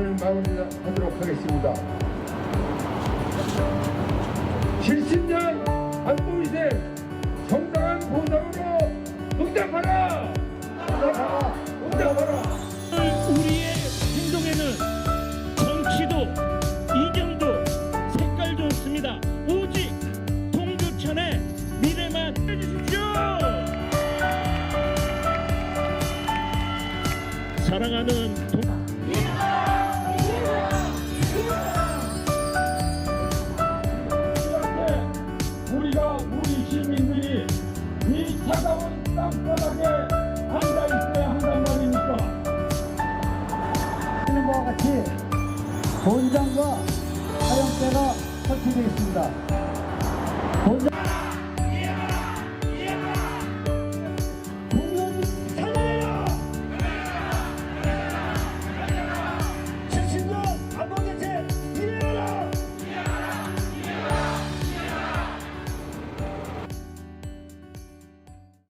하도록 하겠습니다. 70년 안보위생 정당한 보상으로 응답하라! 응답하라! 응답하라! 우리의 행동에는 정치도 이념도 색깔도 없습니다. 오직 동두천의 미래만 해주십시오. 사랑하는 동... 시민들이 이 차가운 땅바닥에 앉아 있어야 한단 말입니까? 하는 것과 같이 본장과 사형대가 설치되어 있습니다.